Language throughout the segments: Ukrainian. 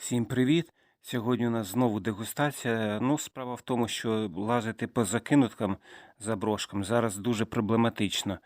Всім привіт! Сьогодні у нас знову дегустація. Ну, справа в тому, що лазити по закинуткам заброшкам зараз дуже проблематично.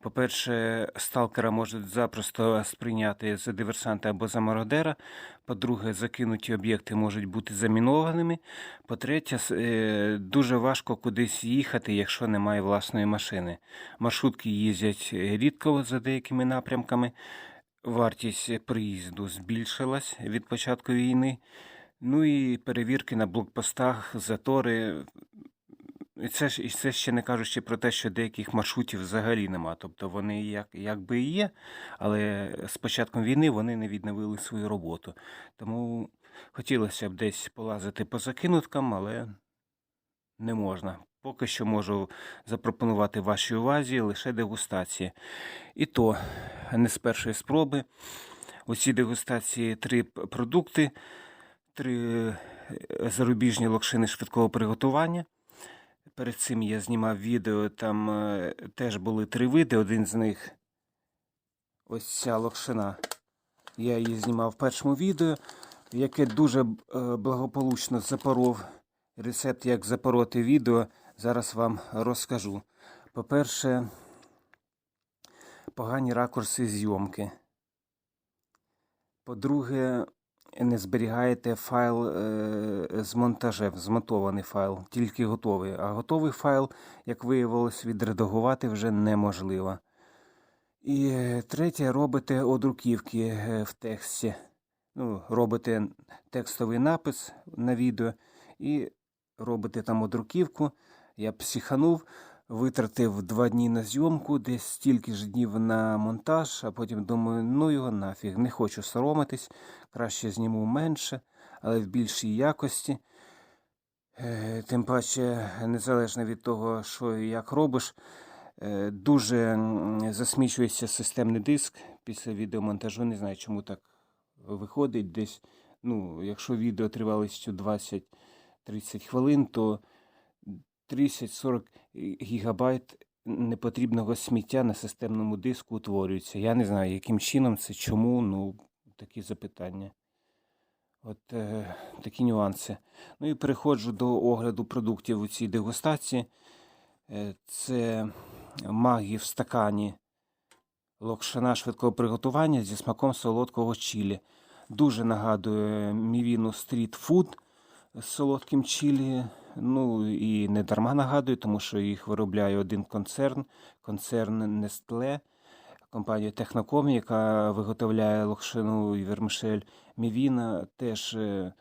По-перше, сталкера можуть запросто сприйняти за диверсанта або за мародера. По-друге, закинуті об'єкти можуть бути замінованими. По-третє, е, дуже важко кудись їхати, якщо немає власної машини. Маршрутки їздять рідко за деякими напрямками. Вартість приїзду збільшилась від початку війни. Ну і перевірки на блокпостах, затори. І це, ж- і це ще не кажучи про те, що деяких маршрутів взагалі нема. Тобто вони як, якби і є, але з початком війни вони не відновили свою роботу. Тому хотілося б десь полазити по закинуткам, але не можна. Поки що можу запропонувати вашій увазі лише дегустації. І то не з першої спроби. У цій дегустації три продукти, три е, зарубіжні локшини швидкого приготування. Перед цим я знімав відео, там е, теж були три види. Один з них ось ця локшина. Я її знімав в першому відео, яке дуже е, благополучно запоров. Рецепт, як запороти відео, зараз вам розкажу. По-перше, погані ракурси зйомки. По-друге, не зберігаєте файл е, з монтажем, змонтований файл, тільки готовий. А готовий файл, як виявилось, відредагувати вже неможливо. І третє, робите одруківки е, в тексті. Ну, робите текстовий напис на відео і робите там одруківку. Я психанув, витратив два дні на зйомку, десь стільки ж днів на монтаж, а потім думаю, ну його нафіг, не хочу соромитись, краще зніму менше, але в більшій якості. Е, Тим паче, незалежно від того, що і як робиш, е, дуже засмічується системний диск після відеомонтажу. Не знаю, чому так виходить. Десь, ну, якщо відео тривалістю 20-30 хвилин, то 30-40 гігабайт непотрібного сміття на системному диску утворюється. Я не знаю, яким чином це, чому, ну, такі запитання. От е, такі нюанси. Ну і переходжу до огляду продуктів у цій дегустації. Е, це магі в стакані локшина швидкого приготування зі смаком солодкого чилі. Дуже нагадує мівіну стріт фуд солодким чилі. Ну і не дарма нагадую, тому що їх виробляє один концерн, концерн Nestle, компанія Техноком, яка виготовляє локшину і вермишель Мівіна, теж е,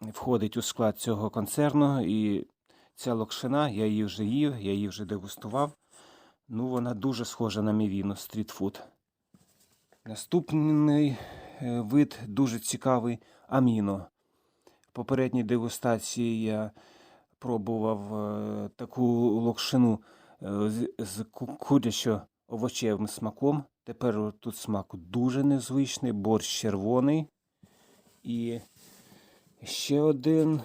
входить у склад цього концерну. І ця локшина, я її вже їв, я її вже дегустував. Ну, вона дуже схожа на мівіну стрітфуд. Наступний е, вид дуже цікавий аміно. Попередній дегустації я пробував е, таку локшину е, з, з ку- курячо-овочевим смаком. Тепер тут смак дуже незвичний, борщ червоний. І ще один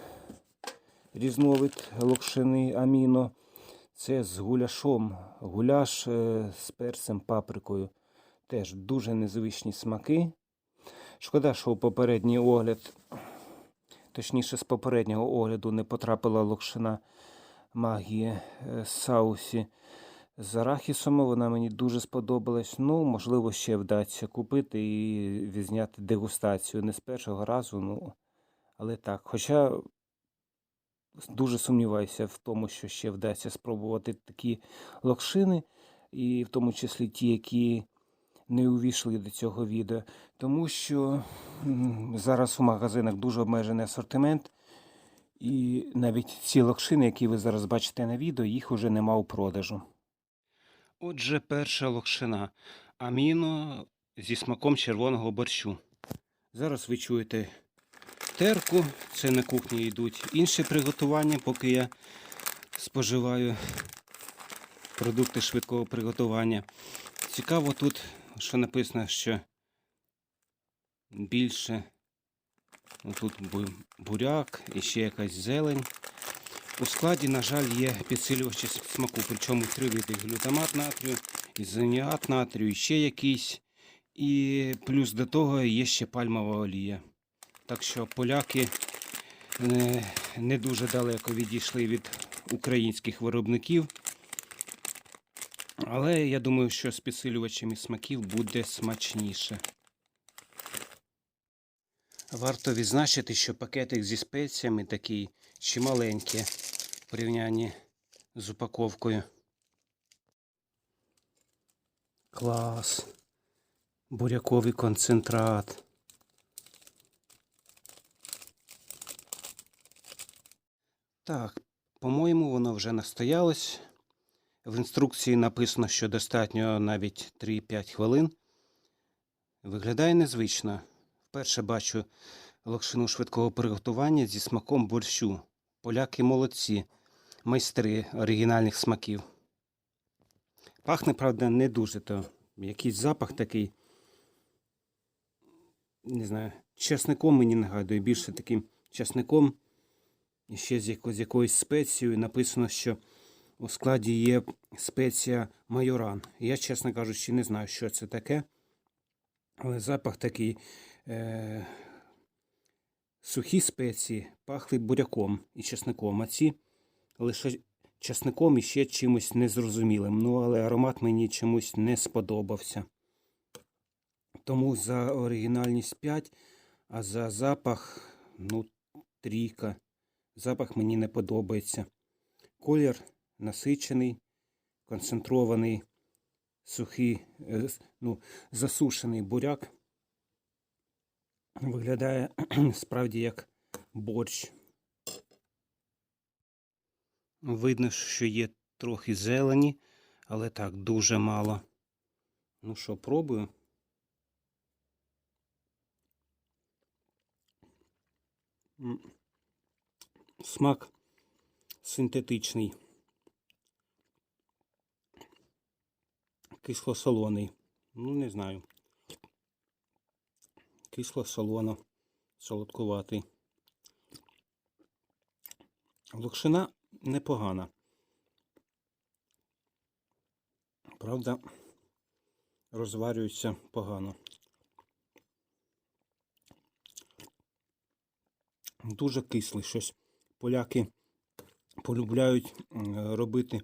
різновид локшини аміно. Це з гуляшом. Гуляш е, з перцем паприкою. Теж дуже незвичні смаки. Шкода, що попередній огляд, точніше, з попереднього огляду не потрапила локшина магії е, саусі з арахісом. Вона мені дуже сподобалась. Ну, можливо, ще вдасться купити і відзняти дегустацію. Не з першого разу, ну, але так. Хоча дуже сумніваюся в тому, що ще вдасться спробувати такі локшини, і в тому числі ті, які не увійшли до цього відео, тому що зараз у магазинах дуже обмежений асортимент, і навіть ці локшини, які ви зараз бачите на відео, їх уже нема у продажу. Отже, перша локшина аміно зі смаком червоного борщу. Зараз ви чуєте терку, це на кухні йдуть інші приготування, поки я споживаю продукти швидкого приготування. Цікаво тут, що написано, що більше тут бу- буряк і ще якась зелень. У складі, на жаль, є підсилювачі смаку, причому три види глютамат натрію, ізоніат натрію, ще якийсь. І плюс до того є ще пальмова олія. Так що поляки не, не дуже далеко відійшли від українських виробників. Але я думаю, що з підсилювачами смаків буде смачніше. Варто відзначити, що пакетик зі спеціями такий чималенький в порівнянні з упаковкою. Клас. Буряковий концентрат. Так, по-моєму, воно вже настоялось. В інструкції написано, що достатньо навіть 3-5 хвилин. Виглядає незвично. Вперше бачу локшину швидкого приготування зі смаком борщу. Поляки молодці, майстри оригінальних смаків. Пахне, правда, не дуже то. Якийсь запах такий. Не знаю, часником мені нагадує, більше таким часником. І ще з якоюсь спецією написано, що у складі є спеція майоран. Я, чесно кажучи, не знаю, що це таке. Але запах такий. Е- сухі спеції пахли буряком і чесником, а ці лише чесником і ще чимось незрозумілим. Ну, але аромат мені чомусь не сподобався. Тому за оригінальність 5, а за запах, ну, трійка. Запах мені не подобається. Колір насичений, концентрований, сухий, е, ну, засушений буряк. Виглядає справді як борщ. Видно, що є трохи зелені, але так, дуже мало. Ну що, пробую. Смак синтетичний. Кисло-солоний. Ну, не знаю. Кисло-солоно, солодкуватий. Локшина непогана. Правда, розварюється погано. Дуже кислий щось. Поляки полюбляють робити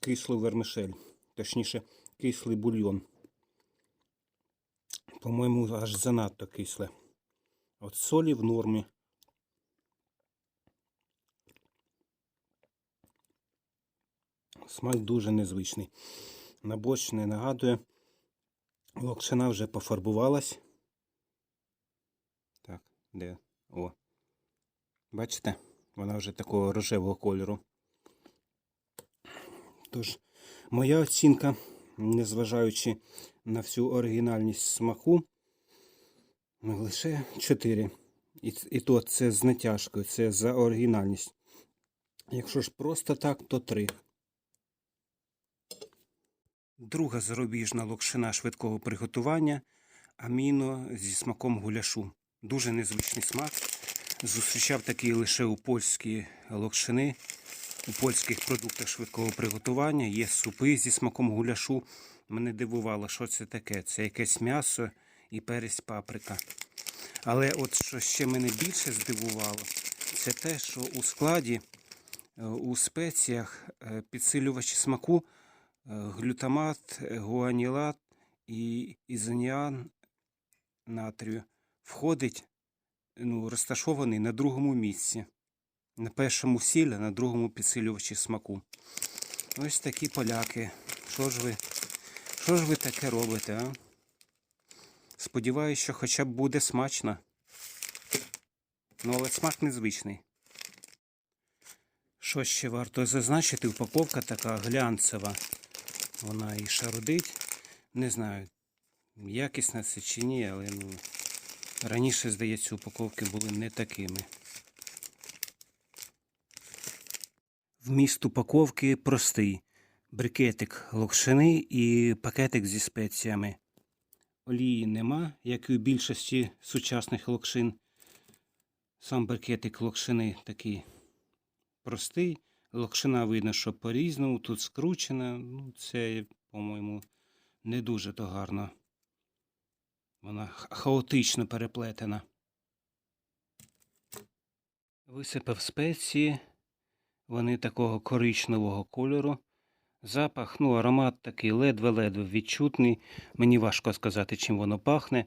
кислу вермишель, точніше, кислий бульйон. По-моєму, аж занадто кисле. От солі в нормі. Смак дуже незвичний. На борщ не нагадує. Локшина вже пофарбувалась. Так, де? О. Бачите? Вона вже такого рожевого кольору. Тож, моя оцінка, незважаючи на всю оригінальність смаку, лише 4. І, і то це з натяжкою, це за оригінальність. Якщо ж просто так, то 3. Друга зарубіжна локшина швидкого приготування аміно зі смаком гуляшу. Дуже незвичний смак. Зустрічав такий лише у польській локшини. У польських продуктах швидкого приготування є супи зі смаком гуляшу. Мене дивувало, що це таке. Це якесь м'ясо і перець паприка. Але от що ще мене більше здивувало, це те, що у складі, е, у спеціях е, підсилювачі смаку е, глютамат, гуанілат і ізоніан натрію входить, ну, розташований на другому місці. На першому сіль, на другому підсилювачі смаку. Ось такі поляки. Що ж ви, що ж ви таке робите, а? Сподіваюсь, що хоча б буде смачно. Ну, але смак незвичний. Що ще варто зазначити, упаковка така глянцева. Вона і шарудить. Не знаю, якісна це чи ні, але ну, раніше, здається, упаковки були не такими. Вміст упаковки простий. Брикетик локшини і пакетик зі спеціями. Олії нема, як і у більшості сучасних локшин. Сам брикетик локшини такий простий. Локшина видно, що по-різному, тут скручена. Ну, це, по-моєму, не дуже то гарно. Вона хаотично переплетена. Висипав спеції, вони такого коричневого кольору. Запах, ну, аромат такий ледве-ледве відчутний. Мені важко сказати, чим воно пахне.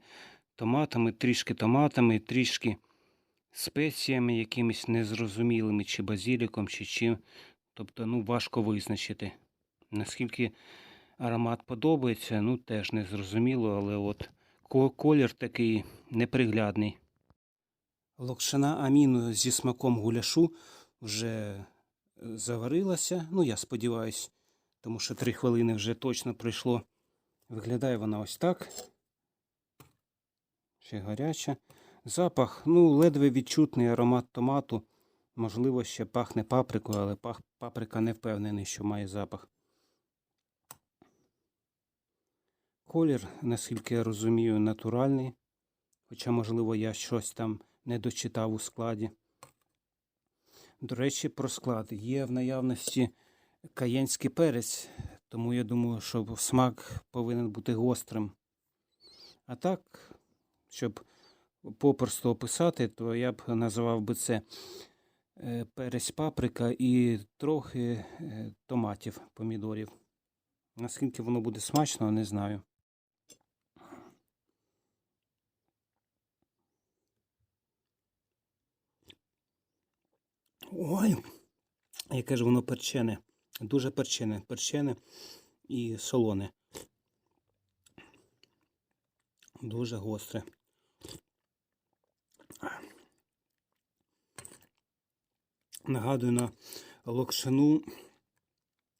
Томатами, трішки томатами, трішки спеціями якимись незрозумілими, чи базіліком, чи чим. Тобто, ну, важко визначити. Наскільки аромат подобається, ну теж не зрозуміло, але от колір такий неприглядний. Локшина аміну зі смаком гуляшу вже заварилася. Ну, я сподіваюся, тому що три хвилини вже точно пройшло. Виглядає вона ось так. Ще гаряча. Запах, ну, ледве відчутний аромат томату. Можливо, ще пахне паприкою, але пах, паприка не впевнений, що має запах. Колір, наскільки я розумію, натуральний. Хоча, можливо, я щось там не дочитав у складі. До речі, про склад. Є в наявності каєнський перець, тому я думаю, що смак повинен бути гострим. А так, щоб попросту описати, то я б називав би це е, перець паприка і трохи е, томатів, помідорів. Наскільки воно буде смачно, не знаю. Ой, яке ж воно перчене. Дуже перчене. Перчене і солоне. Дуже гостре. Нагадую на локшину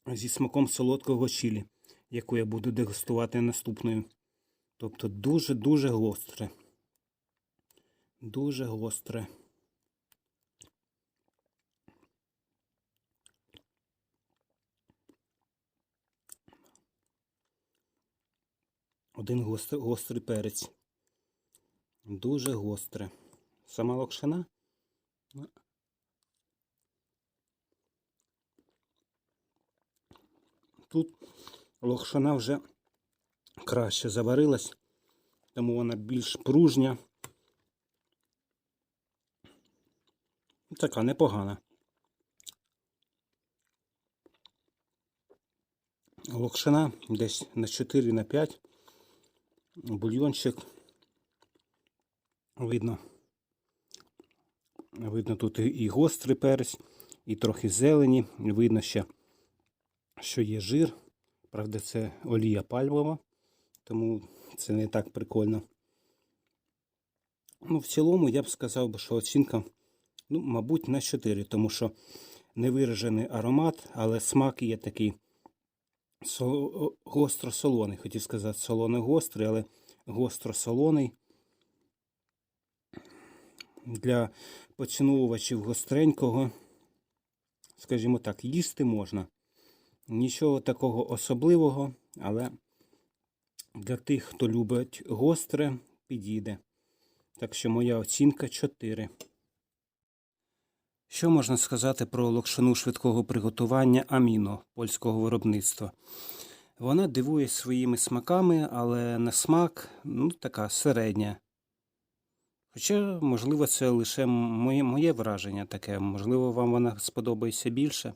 зі смаком солодкого чилі, яку я буду дегустувати наступною. Тобто дуже-дуже гостре. Дуже гостре. Один гострий, гострий перець. Дуже гостре. Сама локшина. Тут локшина вже краще заварилась, тому вона більш пружня. Така непогана. Локшина десь на 4 на 5. Бульйончик. Видно. Видно тут і- гострий перець, і трохи зелені. Видно ще, що є жир. Правда, це олія пальмова, тому це не так прикольно. Ну, в цілому я б сказав, що оцінка, ну, мабуть, на 4, тому що невиражений аромат, але смак є такий Сол- гостро-солоний, хотів сказати, солоно-гострий, але гостро-солоний. Для поціновувачів гостренького, скажімо так, їсти можна. Нічого такого особливого, але для тих, хто любить гостре, підійде. Так що моя оцінка 4. Що можна сказати про локшину швидкого приготування аміно польського виробництва? Вона дивує своїми смаками, але на смак ну, така середня. Хоча, можливо, це лише моє, моє враження таке, можливо, вам вона сподобається більше.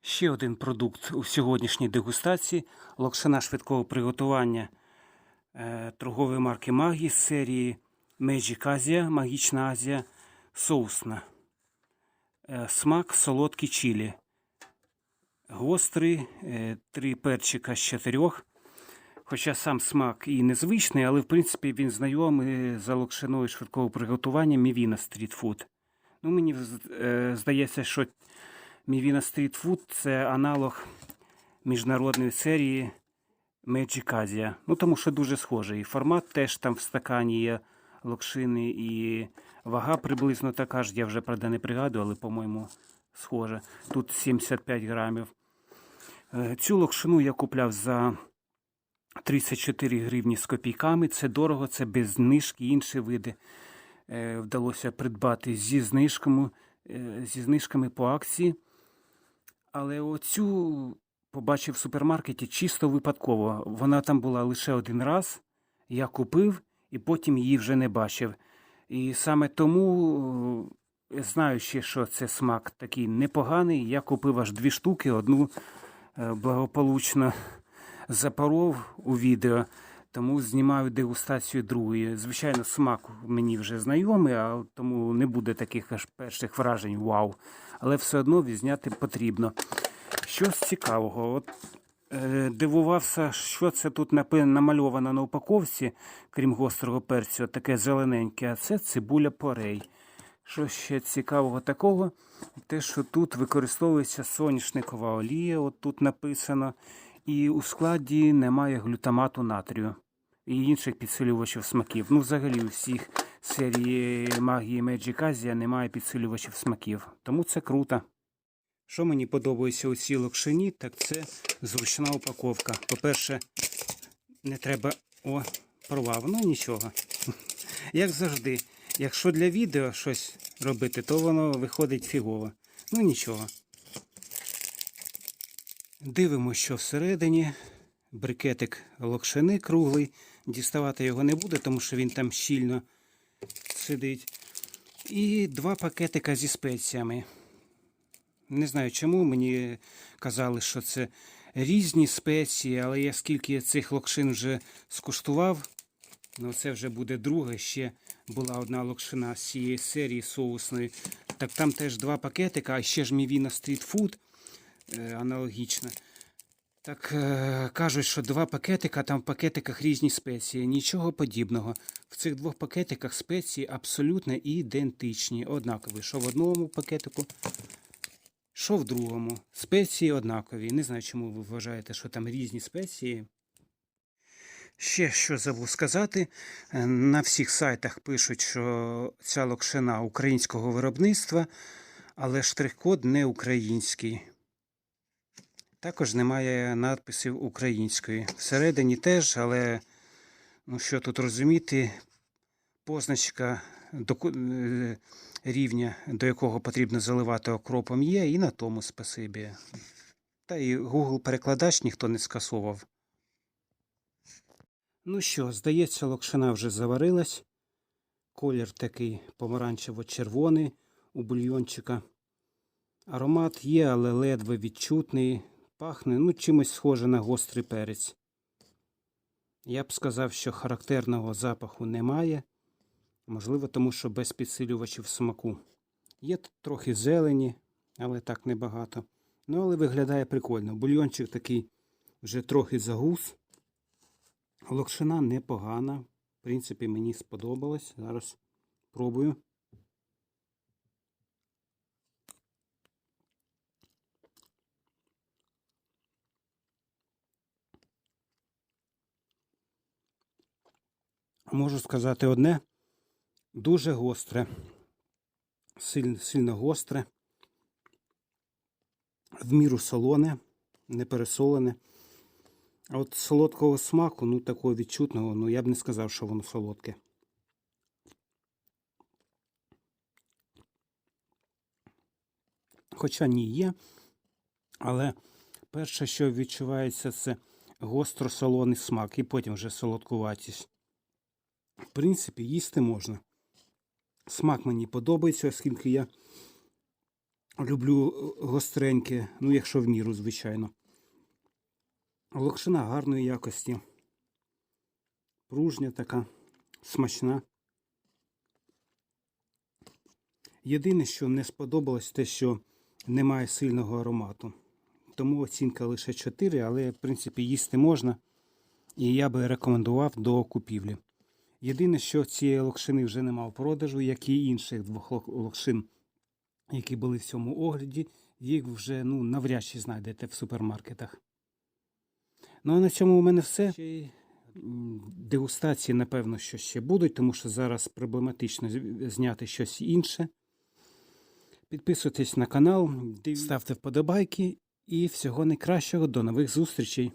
Ще один продукт у сьогоднішній дегустації локшина швидкого приготування е, торгової марки Магі з серії Magic Asia, Магічна Азія соусна. Е, Смак солодкий чилі. Гострий, е, три перчика з чотирьох. Хоча сам смак і незвичний, але в принципі він знайомий за локшиною швидкого приготування Мівіна стрітфуд. Ну, мені е, здається, що Мівіна стрітфуд це аналог міжнародної серії Magic Asia. Ну, тому що дуже схожий. Формат теж там в стакані є локшини, і вага приблизно така ж. Я вже правда не пригадую, але, по-моєму, схоже. Тут 75 грамів. Е, Цю локшину я купляв за 34 гривні з копійками. Це дорого, це без знижки, інші види е, вдалося придбати зі знижками, е, зі знижками по акції. Але оцю побачив в супермаркеті чисто випадково. Вона там була лише один раз. Я купив і потім її вже не бачив. І саме тому знаючи, що це смак такий непоганий, я купив аж дві штуки, одну е, благополучно запоров у відео, тому знімаю дегустацію другої. Звичайно, смак мені вже знайомий, а тому не буде таких аж перших вражень вау. Але все одно відзняти потрібно. Щось цікавого. От, е, дивувався, що це тут намальовано на упаковці, крім гострого перцю, таке зелененьке, а це цибуля порей. Що ще цікавого такого? Те, що тут використовується соняшникова олія, от тут написано, і у складі немає глютамату натрію і інших підсилювачів смаків. Ну, взагалі, у всіх серії магії Magic Asia немає підсилювачів смаків. Тому це круто. Що мені подобається у цій локшині, так це зручна упаковка. По-перше, не треба. О, порвав, ну нічого. Як завжди, якщо для відео щось робити, то воно виходить фігово. Ну нічого. Дивимося, що всередині. Брикетик локшини круглий. Діставати його не буде, тому що він там щільно сидить. І два пакетика зі спеціями. Не знаю чому, мені казали, що це різні спеції, але я скільки цих локшин вже скуштував, ну це вже буде друге. Ще була одна локшина з цієї серії соусної. Так там теж два пакетика, а ще ж Мівіна Food е, аналогічно. Так е, кажуть, що два пакетика, там в пакетиках різні спеції. Нічого подібного. В цих двох пакетиках спеції абсолютно ідентичні, однакові. Що в одному пакетику, що в другому. Спеції однакові. Не знаю, чому ви вважаєте, що там різні спеції. Ще що забув сказати, е, на всіх сайтах пишуть, що ця локшина українського виробництва, але штрих-код не український. Також немає надписів української. Всередині теж, але ну що тут розуміти, позначка рівня, до якого потрібно заливати окропом, є, і на тому спасибі. Та і Google перекладач ніхто не скасовував. Ну що, здається, локшина вже заварилась. Колір такий помаранчево-червоний у бульйончика. Аромат є, але ледве відчутний. Пахне ну, чимось схоже на гострий перець. Я б сказав, що характерного запаху немає. Можливо, тому що без підсилювачів смаку. Є трохи зелені, але так небагато. Ну, але виглядає прикольно. Бульйончик такий вже трохи загус. Локшина непогана. В принципі, мені сподобалось. Зараз пробую. Можу сказати одне. Дуже гостре. Сильно, сильно гостре. В міру солоне, не пересолене. А от солодкого смаку, ну такого відчутного, ну я б не сказав, що воно солодке. Хоча ні є. Але перше, що відчувається, це гостро-солоний смак і потім вже солодкуватість. В принципі, їсти можна. Смак мені подобається, оскільки я люблю е, гостреньке, ну, якщо в міру, звичайно. Локшина гарної якості. Пружня така, смачна. Єдине, що не сподобалось, те, що немає сильного аромату. Тому оцінка лише 4, але, в принципі, їсти можна. І я би рекомендував до купівлі. Єдине, що цієї локшини вже нема в продажу, як і інших двох локшин, які були в цьому огляді, їх вже ну, навряд чи знайдете в супермаркетах. Ну а на цьому у мене все. Дегустації, напевно, що ще будуть, тому що зараз проблематично зняти щось інше. Підписуйтесь на канал, ставте вподобайки і всього найкращого. До нових зустрічей!